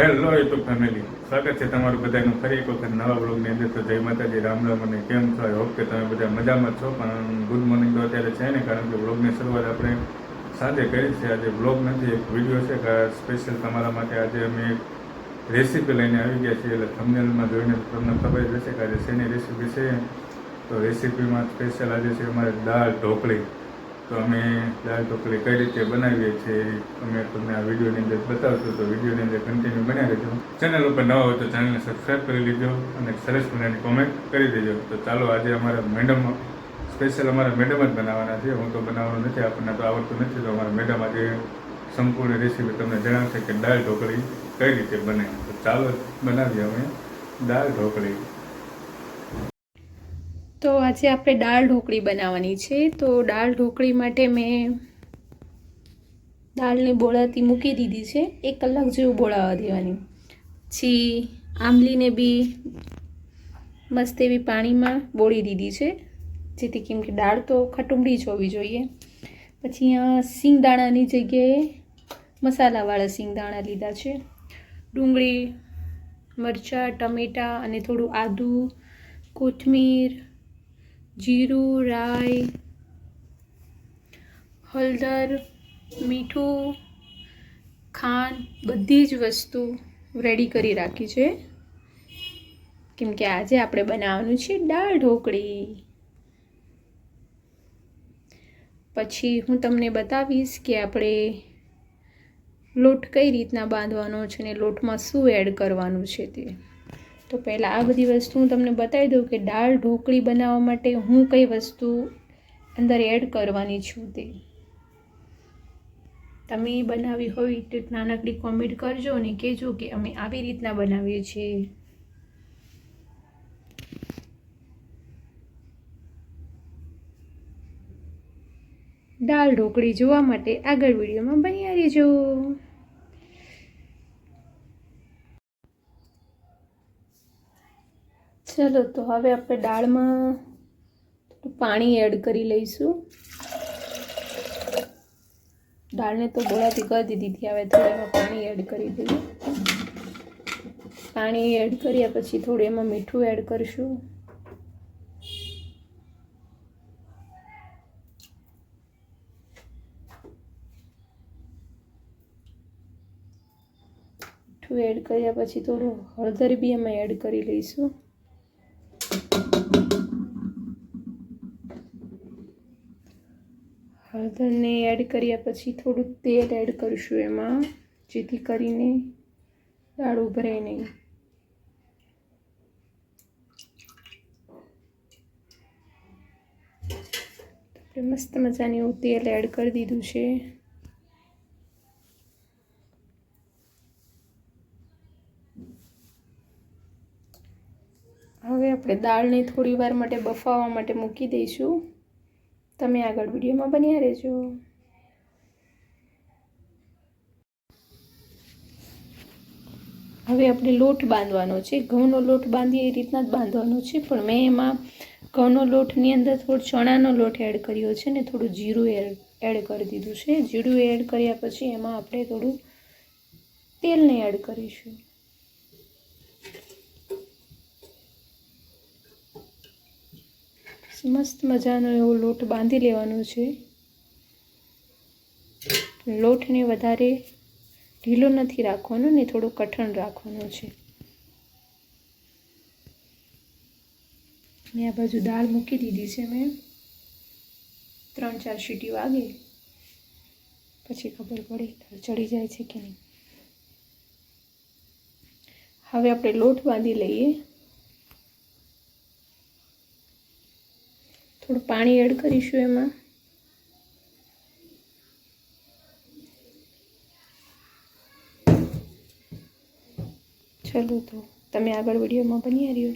Hello YouTube family સ્વાગત છે તમારું બધાનું ફરી એક વખત નવા બ્લોગની અંદર. તો જય માતાજી, રામ રામ અને કેમ છો? આઈ હોપ કે તમે બધા મજામાં છો. પણ ગુડ મોર્નિંગ તો અત્યારે છે ને કારણ કે બ્લોગની શરૂઆત આપણે સાંજે કરી છે. આજે બ્લોગ નથી, એક વીડિયો છે કે સ્પેશિયલ તમારા માટે આજે અમે એક રેસીપી લઈને આવી ગયા છીએ. એટલે થંબનેલમાં જોઈને તમને ખબર જ કે આજે શેની રેસીપી છે. તો રેસીપીમાં સ્પેશિયલ આજે છે અમારે દાળ ઢોકળી. તો અમે દાળ ઢોકળી કઈ રીતે બનાવીએ છીએ અમે તમને આ વિડીયોની અંદર બતાવશું. તો વિડીયોની અંદર કન્ટિન્યુ બનાવી દેજો ચેનલ ઉપર નવા હોય તો ચેનલને સબસ્ક્રાઈબ કરી લેજો અને સરસ મજાની કોમેન્ટ કરી દેજો. તો ચાલો આજે અમારા મેડમ સ્પેશિયલ અમારા મેડમ જ બનાવવાના છે. હું તો બનાવવાનું નથી, આપણને તો આવડતું નથી. તો અમારા મેડમ આજે સંપૂર્ણ રેસીપી તમને જણાવશે કે દાળ ઢોકળી કઈ રીતે બને. તો ચાલો બનાવીએ અમે દાળ ઢોકળી. તો આજે આપણે દાળ ઢોકળી બનાવવાની છે. તો દાળ ઢોકળી માટે મેં દાળને બોળાતી મૂકી દીધી છે. એક કલાક જેવું બોળાવા દેવાની. પછી આંબલીને બી મસ્ત એવી પાણીમાં બોળી દીધી છે. જેથી કેમ કે દાળ તો ખટુંબડી જ હોવી જોઈએ. પછી સિંગદાણાની જગ્યાએ મસાલાવાળા સિંગદાણા લીધા છે. ડુંગળી, મરચાં, ટમેટાં અને થોડું આદું, કોથમીર જીરું, રાઈ, હળદર, મીઠું, ખાંડ, બધી જ વસ્તુ રેડી કરી રાખી છે. કેમ કે આજે આપણે બનાવવાનું છે દાળ ઢોકળી. પછી હું તમને બતાવીશ કે આપણે લોટ કઈ રીતના બાંધવાનો છે ને લોટમાં શું એડ કરવાનું છે તે. તો પહેલાં આ બધી વસ્તુ હું તમને બતાવી દઉં કે દાળ ઢોકળી બનાવવા માટે હું કઈ વસ્તુ અંદર એડ કરવાની છું તે. તમે બનાવી હોય તો નાનકડી કોમેન્ટ કરજો અને કહેજો કે અમે આવી રીતના બનાવીએ છીએ. દાળ ઢોકળી જોવા માટે આગળ વિડીયોમાં બન્યા રહેજો. ચલો, તો હવે આપણે દાળમાં પાણી એડ કરી લઈશું. દાળને તો ગોળાથી કરી દીધી હવે થોડું એમાં પાણી એડ કરી દઈએ. પાણી એડ કર્યા પછી થોડું એમાં મીઠું એડ કરીશું. મીઠું એડ કર્યા પછી થોડું હળદર બી એમાં એડ કરી લઈશું. હળદરને એડ કર્યા પછી થોડું તેલ એડ કરીશું એમાં, જેથી કરીને દાળ ઉભરાય નહીં. આપણે મસ્ત મજાની એવું તેલ એડ કરી દીધું છે. હવે આપણે દાળને થોડી વાર માટે બફાવવા માટે મૂકી દઈશું. તમે આગળ વિડીયોમાં બન્યા રહેજો. હવે આપણે લોટ બાંધવાનો છે. ઘઉંનો લોટ બાંધીએ એ રીતના જ બાંધવાનો છે, પણ મેં એમાં ઘઉંનો લોટની અંદર થોડો ચણાનો લોટ એડ કર્યો છે ને થોડું જીરું એડ કરી દીધું છે. જીરું એડ કર્યા પછી એમાં આપણે થોડું તેલને એડ કરીશું. મસ્ત મજાનો એવો લોટ બાંધી લેવાનો છે. લોટને વધારે ઢીલો નથી રાખવાનો ને થોડો કઠણ રાખવાનો છે. મેં આ બાજુ દાળ મૂકી દીધી છે મેં. ત્રણ, ચાર સીટી વાગે. પછી ખબર પડે ચડી જાય છે કે નહીં. હવે આપણે લોટ બાંધી લઈએ. થોડું પાણી એડ કરીશું એમાં. ચલો તો, તમે આગળ વિડીયોમાં બની રહ્યો.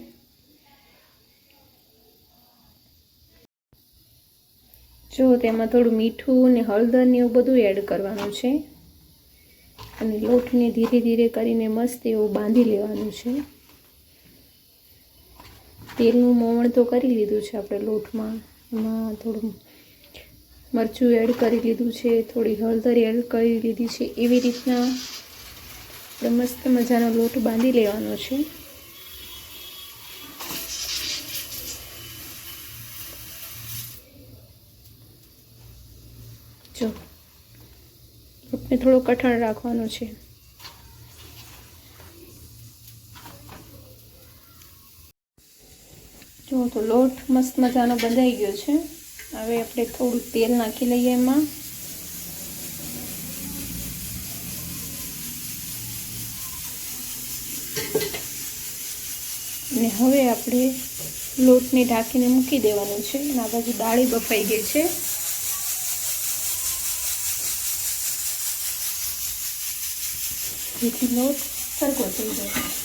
જો, તેમાં થોડું મીઠું ને હળદર ને એવું બધું એડ કરવાનું છે. અને લોટને ધીરે ધીરે કરીને મસ્ત એવું બાંધી લેવાનું છે. તેલનું મોવણ તો કરી લીધું છે આપણે લોટમાં. એમાં થોડું મરચું એડ કરી લીધું છે, થોડી હળદર એડ કરી લીધી છે. એવી રીતના આપણે મસ્ત મજાનો લોટ બાંધી લેવાનો છે. જો, લોટને થોડો કઠણ રાખવાનો છે. જો તો લોટ મસ્ત મજાનો બંધાઈ ગયો છે. હવે આપણે થોડું તેલ નાખી લઈએ એમાં. અને હવે આપણે લોટને ઢાંકીને મૂકી દેવાનું છે. અને આ બાજુ દાળી બફાઈ ગઈ છે. જેથી લોટ સરખો થઈ જાય.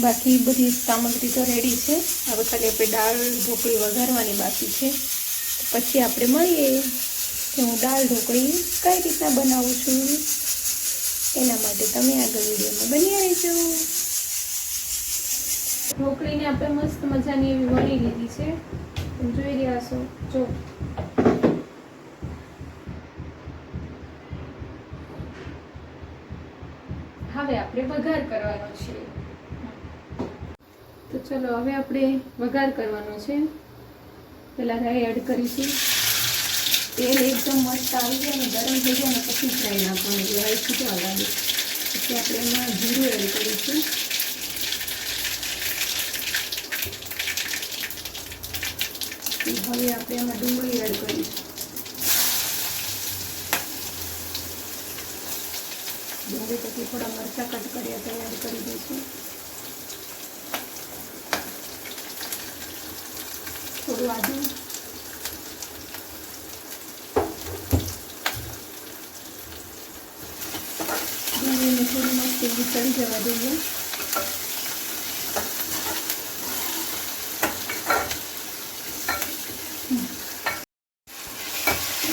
બાકી બધી સામગ્રી તો રેડી છે. હવે ખાલી આપણે દાળ, ઢોકળી વઘારવાની બાકી છે. પછી આપણે મળીએ કે હું દાળ, ઢોકળી કઈ રીતના બનાવું છું. એના માટે તમે આગળ વિડીયોમાં બની રહેજો. ઢોકળીને આપણે મસ્ત મજાની એવી વણી લીધી છે. જોઈ રહ્યા છો જો. હવે આપણે વઘાર કરવાનો છે. તો ચલો, હવે આપણે વઘાર કરવાનો છે. પહેલાં રાઈ એડ કરીશું. તેલ એકદમ મસ્ત આવી જાય ને, ગરમ થઈ જાય ને, પછી રાઈ નાખવાનું. એટલે રાઈ છૂટવા લાગે. પછી આપણે એમાં જીરું એડ કરીશું. હવે આપણે એમાં ડુંગળી એડ કરીશું. ડુંગળી પછી થોડા મરચાં કટ કર્યા, તૈયાર કરી દઈશું. થોડું આદુ ડુંગળીને થોડી મસ્ત ચડી જવા દઈએ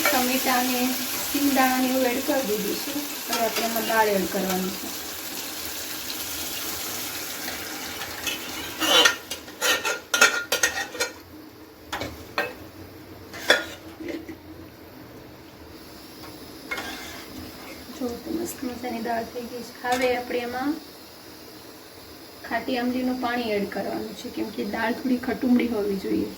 ટમેટાને સિંગદાણાને એવું એડ કરી દીધું છે. હવે આપણે એમાં દાળ એડ કરવાની છે જો તો મસ્ત મજાની દાળ થઈ ગઈ છે. હવે આપણે એમાં ખાટી આંબલીનું પાણી એડ કરવાનું છે, કેમ કે દાળ થોડી ખટુમડી હોવી જોઈએ.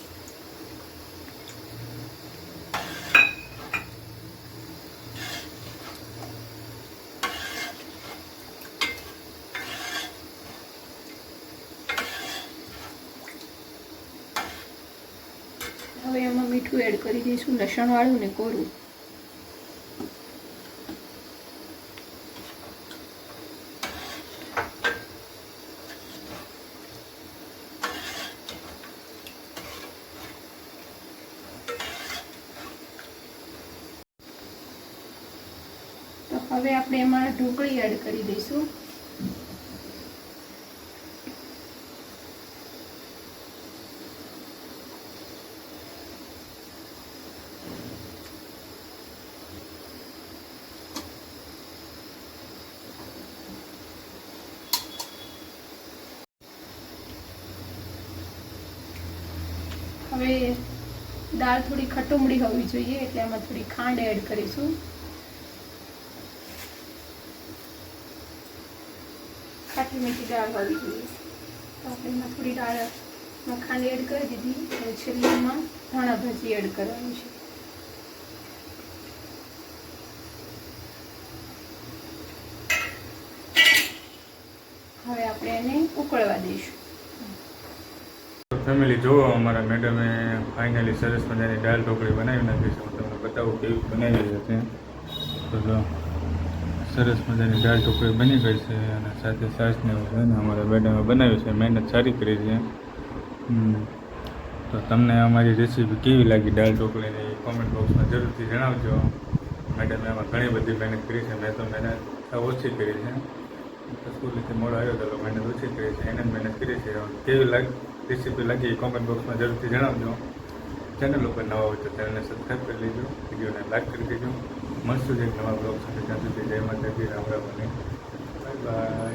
હવે એમાં મીઠું એડ કરી દઈશું, લસણવાળું ને કોરું તો હવે આપણે એમાં ઢોકળી એડ કરી દઈશું. હવે દાળ થોડી ખટુમડી હોવી જોઈએ, એટલે એમાં થોડી ખાંડ એડ કરીશું. ખાટી મીઠી દાળ હોવી જોઈએ તો આપણે એમાં થોડી દાળ મખાંડ એડ કરી દીધી અને છેલ્લીમાં ધાણા ભાજી એડ કરવાની છે. હવે આપણે એને ઉકળવા દઈશું. ફેમિલી, જુઓ અમારા મેડમે ફાઇનલી સરસ મજાની દાળ ઢોકળી બનાવી નાખી છે. હું તમને બતાવું કેવી બનાવી છે તો. સરસ મજાની દાળ ઢોકળી બની ગઈ છે અને સાથે સાસને ને અમારા મેડમે બનાવ્યું છે, મહેનત સારી કરી છે. તો તમને અમારી રેસીપી કેવી લાગી દાળ ઢોકળીની? એ કોમેન્ટ બોક્સમાં જરૂરથી જણાવજો. મેડમે એમાં ઘણી બધી મહેનત કરી છે, મેં તો મહેનત ઓછી કરી છે. સ્કૂલથી મોડો આવ્યો તો મહેનત ઓછી કરી છે, એને મહેનત કરી છે. કેવી લાગ રેસીપી લાગી એ કોમેન્ટ બોક્સમાં જરૂરથી જણાવજો. ચેનલ ઉપર નવા હોય તો ચેનલને સબસ્ક્રાઈબ કરી લેજો, વિડીયોને લાઈક કરી દેજો. જ એક નવા બ્લોગ સાથે ત્યાં સુધી જય માતાજી રામ રામ અને બાય.